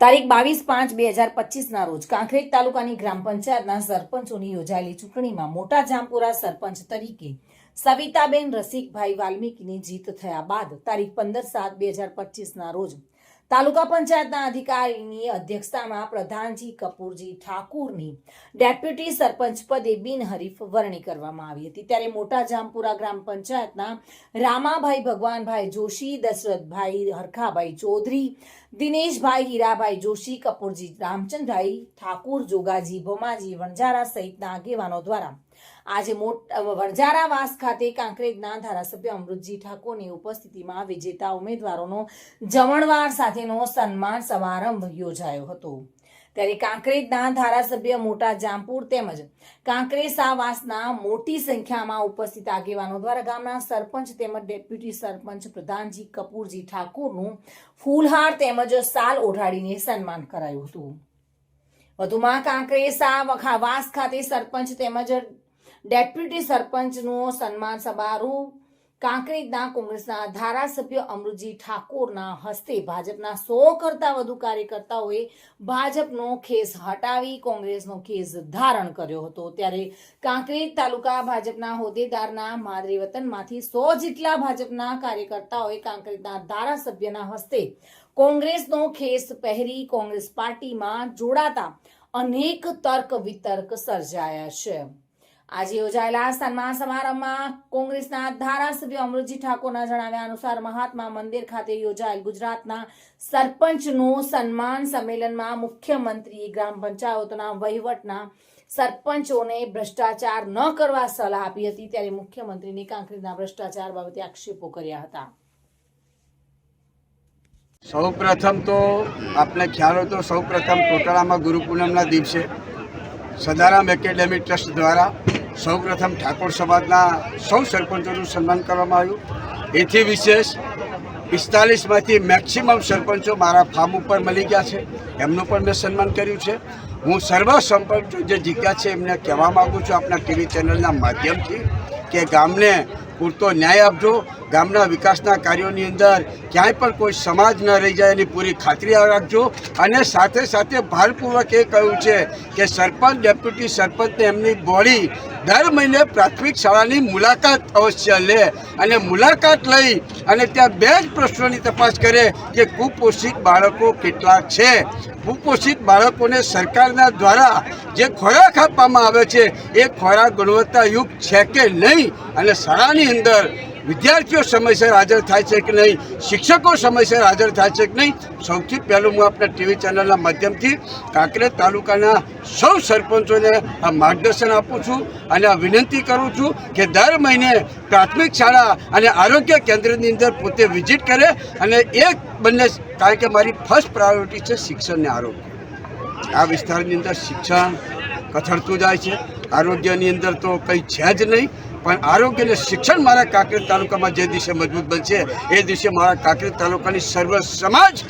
તારીખ બાવીસ પાંચ બે હજાર પચીસના રોજ કાંકરેજ તાલુકાની ગ્રામ પંચાયતના સરપંચોની યોજાયેલી ચૂંટણીમાં મોટા જામપુરા સરપંચ તરીકે સવિતાબેન રસિકભાઈ વાલ્મીકીની જીત થયા બાદ તારીખ પંદર સાત બે હજાર પચીસના રોજ તાલુકા પંચાયતના અધિકારીની અધ્યક્ષતામાં પ્રધાનજી કપૂરજી ઠાકુરની ડેપ્યુટી સરપંચ પદે બિનહરીફ વરણી કરવામાં આવી હતી. ત્યારે મોટા જામપુરા ગ્રામ પંચાયતના રામાભાઈ ભગવાનભાઈ જોશી, દશરથભાઈ હરખાભાઈ ચૌધરી, દિનેશભાઈ હીરાભાઈ જોશી, કપૂરજી રામચંદ્રભાઈ ઠાકુર, જોગાજી ભોમાજી વણઝારા સહિતના આગેવાનો દ્વારા આજે મોટ વણઝારાવાસ ખાતે કાંકરેજના ધારાસભ્ય અમૃતજી ઠાકોરની ઉપસ્થિતિમાં વિજેતા ઉમેદવારોનો જમણવાર સાથેનો સન્માન સમારંભ યોજાયો હતો. ત્યારે કાંકરેજના ધારાસભ્ય મોટા જામપુર તેમજ કાંકરેસાવાસના મોટી સંખ્યામાં ઉપસ્થિત આગેવાનો દ્વારા ગામના સરપંચ તેમજ ડેપ્યુટી સરપંચ પ્રધાનજી કપૂરજી ઠાકોરનું ફૂલહાર તેમજ સાલ ઓઢાડીને સન્માન કરાયું હતું. વધુમાં કાંકરેસા વખાવાસ ખાતે સરપંચ તેમજ ડેપ્યુટી સરપંચનો સન્માન સમારોહ. કાંકરેજના કોંગ્રેસના ધારાસભ્ય અમૃતજી ઠાકોરના હસ્તે ભાજપના સો કરતા વધુ કાર્યકર્તાઓએ ભાજપનો ખેસ હટાવી કોંગ્રેસનો ખેસ ધારણ કર્યો હતો. ત્યારે કાંકરેજ તાલુકા ભાજપના હોદ્દેદારના માદરી વતનમાંથી સો જેટલા ભાજપના કાર્યકર્તાઓએ કાંકરેજના ધારાસભ્યના હસ્તે કોંગ્રેસનો ખેસ પહેરી કોંગ્રેસ પાર્ટીમાં જોડાતા અનેક તર્ક વિતર્ક સર્જાયા છે. આજે યોજાયેલા સન્માન સમારંભમાં કોંગ્રેસના ધારાસભ્ય અમૃતજી ઠાકોરના જણાવ્યા અનુસાર મહાત્મા મંદિર ખાતે યોજાયેલ ગુજરાતના સરપંચનું સન્માન સંમેલનમાં મુખ્યમંત્રીએ ગ્રામ પંચાયતોના વહીવટના સરપંચોને ભ્રષ્ટાચાર ન કરવા સલાહ આપી હતી, ત્યારે મુખ્યમંત્રીની કાંકરીના ભ્રષ્ટાચાર બાબતે આક્ષેપો કર્યા હતા. સૌપ્રથમ તો આપને ખ્યાલ હોય તો સૌ પ્રથમ ટોટાળામાં ગુરુ પૂનમના દિવસે સદારામ એકેડેમી ટ્રસ્ટ દ્વારા સૌ પ્રથમ ઠાકોર સમાજના સૌ સરપંચોનું સન્માન કરવામાં આવ્યું. એથી વિશેષ પિસ્તાલીસમાંથી મેક્સિમમ સરપંચો મારા ફાર્મ ઉપર મળી ગયા છે. એમનું પણ મેં સન્માન કર્યું છે. હું સર્વ સરપંચો જે જીત્યા છે એમને કહેવા માગું છું આપણા ટીવી ચેનલના માધ્યમથી કે ગામને પૂરતો ન્યાય આપજો. ગામના વિકાસના કાર્યોની અંદર ક્યાંય પણ કોઈ સમાજ ન રહી જાય એની પૂરી ખાતરી રાખજો. અને સાથે સાથે ભારપૂર્વક એ કહ્યું છે કે સરપંચ, ડેપ્યુટી સરપંચને એમની બોડી દર મહિને પ્રાથમિક શાળાની મુલાકાત અવશ્ય લે અને મુલાકાત લઈ અને ત્યાં બે જ પ્રશ્નોની તપાસ કરે કે કુપોષિત બાળકો કેટલા છે. કુપોષિત બાળકોને સરકારના દ્વારા જે ખોરાક આપવામાં આવે છે, એ ખોરાક ગુણવત્તાયુક્ત છે કે નહીં? અને શાળાની અંદર વિદ્યાર્થીઓ સમયસર હાજર થાય છે કે નહીં? શિક્ષકો સમયસર હાજર થાય છે કે નહીં? સૌથી પહેલું હું આપણા ટીવી ચેનલના માધ્યમથી કાંકરેજ તાલુકાના સૌ સરપંચોને આ માર્ગદર્શન આપું છું અને આ વિનંતી કરું છું કે દર મહિને પ્રાથમિક શાળા અને આરોગ્ય કેન્દ્રની અંદર પોતે વિઝિટ કરે અને એક બંને કારણ કે મારી ફર્સ્ટ પ્રાયોરિટી છે શિક્ષણ ને આરોગ્ય. આ વિસ્તારની અંદર શિક્ષણ કથળતું જાય છે. આરોગ્યની અંદર તો કંઈ છે જ નહીં. પણ આરોગ્ય અને શિક્ષણ મારા કાંકરેજ તાલુકામાં જે દિવસે મજબૂત બનશે, એ દિવસે મારા કાંકરેજ તાલુકાની સર્વ સમાજ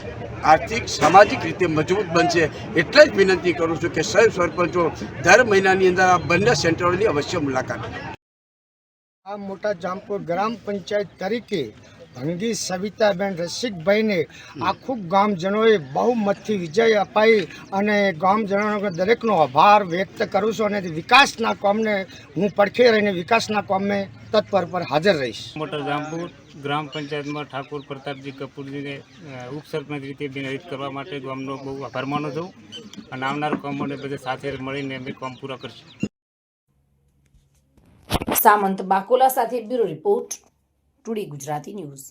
આર્થિક, સામાજિક રીતે મજબૂત બનશે. એટલે જ વિનંતી કરું છું કે સૌ સરપંચો, દર મહિનાની અંદર આ બંને સેન્ટરોની અવશ્ય મુલાકાત આ મોટા જામપુર ગ્રામ પંચાયત તરીકે ભંગી સવિતાબેન રસિકભાઈને આખું ગામજનોએ બહુમતથી વિજય અપાઈ અને ગામજનોનો દરેકનો આભાર વ્યક્ત કરું છું અને વિકાસના કામને હું પડખે રહીને વિકાસના કામે તત્પર પર હાજર રહીશ. મોટા જામપુર ગ્રામ પંચાયતમાં ઠાકોર પ્રતાપજી કપૂરજીને ઉપસરપંચ રીતે બિનહરીફ કરવા માટે ગામનો બહુ આભાર માનું છું અને આવનાર કામોને બધે સાથે મળીને અમે કામ પૂરા કરશું. સામંત બાકોલા સાથે bureau report. Today Gujarati news